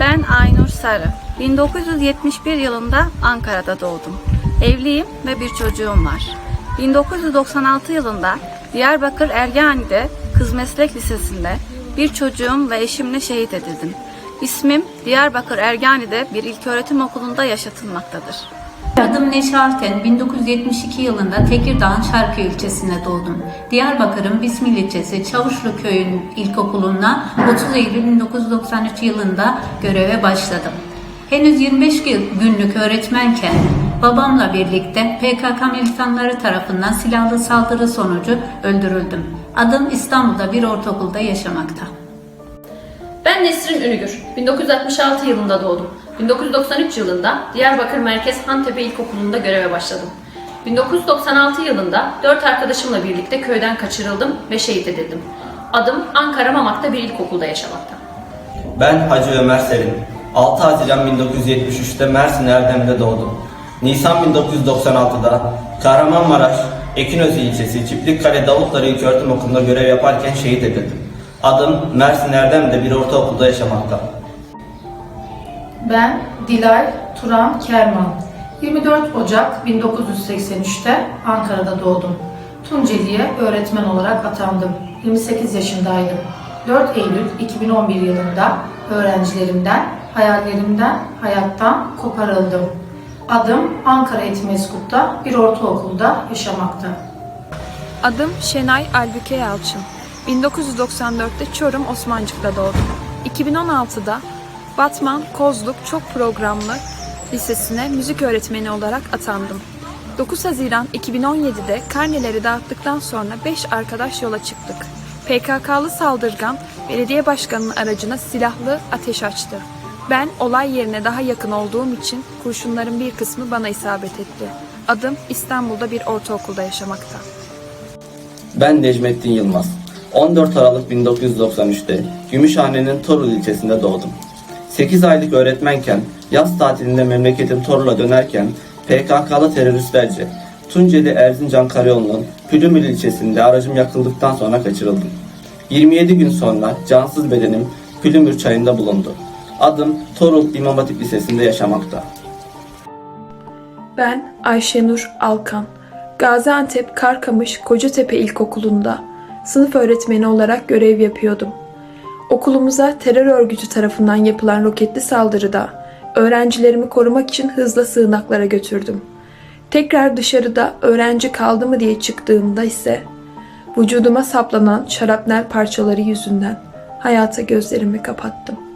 Ben Aynur Sarı. 1971 yılında Ankara'da doğdum. Evliyim ve bir çocuğum var. 1996 yılında Diyarbakır Ergani'de Kız Meslek Lisesi'nde bir çocuğum ve eşimle şehit edildim. İsmim Diyarbakır Ergani'de bir ilköğretim okulunda yaşatılmaktadır. Adım Neşe Alten, 1972 yılında Tekirdağ'ın Şarkı ilçesinde doğdum. Diyarbakır'ın Bismil ilçesi Çavuşlu Köyü'nün ilkokuluna 30 Eylül 1993 yılında göreve başladım. Henüz 25 yıl günlük öğretmenken babamla birlikte PKK militanları tarafından silahlı saldırı sonucu öldürüldüm. Adım İstanbul'da bir ortaokulda yaşamakta. Ben Nesrin Ünügür. 1966 yılında doğdum. 1993 yılında Diyarbakır Merkez Hantepe İlkokulu'nda göreve başladım. 1996 yılında 4 arkadaşımla birlikte köyden kaçırıldım ve şehit edildim. Adım Ankara Mamak'ta bir ilkokulda yaşamakta. Ben Hacı Ömer Selim. 6 Haziran 1973'te Mersin Erdem'de doğdum. Nisan 1996'da Kahramanmaraş, Ekinözü ilçesi Çiftlikkale Davutları İlköğretim Okulu'nda görev yaparken şehit edildim. Adım Mersin Erdem'de bir ortaokulda yaşamakta. Ben Dilay Turan Kerman. 24 Ocak 1983'te Ankara'da doğdum. Tunceli'ye öğretmen olarak atandım. 28 yaşındaydım. 4 Eylül 2011 yılında öğrencilerimden, hayallerimden, hayattan koparıldım. Adım Ankara Etimeskut'ta bir ortaokulda yaşamakta. Adım Şenay Albüke Yalçın. 1994'te Çorum Osmancık'ta doğdum. 2016'da Batman Kozluk Çok Programlı Lisesi'ne müzik öğretmeni olarak atandım. 9 Haziran 2017'de karneleri dağıttıktan sonra 5 arkadaş yola çıktık. PKK'lı saldırgan belediye başkanının aracına silahlı ateş açtı. Ben olay yerine daha yakın olduğum için kurşunların bir kısmı bana isabet etti. Adım İstanbul'da bir ortaokulda yaşamakta. Ben Necmettin Yılmaz. 14 Aralık 1993'te Gümüşhane'nin Torul ilçesinde doğdum. 8 aylık öğretmenken yaz tatilinde memleketim Torul'a dönerken PKK'lı teröristlerce Tunceli Erzincan Karayolu'nun Pülümül ilçesinde aracım yakıldıktan sonra kaçırıldım. 27 gün sonra cansız bedenim Pülümür çayında bulundu. Adım Torul İmam Hatip Lisesi'nde yaşamakta. Ben Ayşenur Alkan. Gaziantep Karkamış Kocatepe İlkokulu'nda sınıf öğretmeni olarak görev yapıyordum. Okulumuza terör örgütü tarafından yapılan roketli saldırıda öğrencilerimi korumak için hızla sığınaklara götürdüm. Tekrar dışarıda öğrenci kaldı mı diye çıktığımda ise vücuduma saplanan şarapnel parçaları yüzünden hayata gözlerimi kapattım.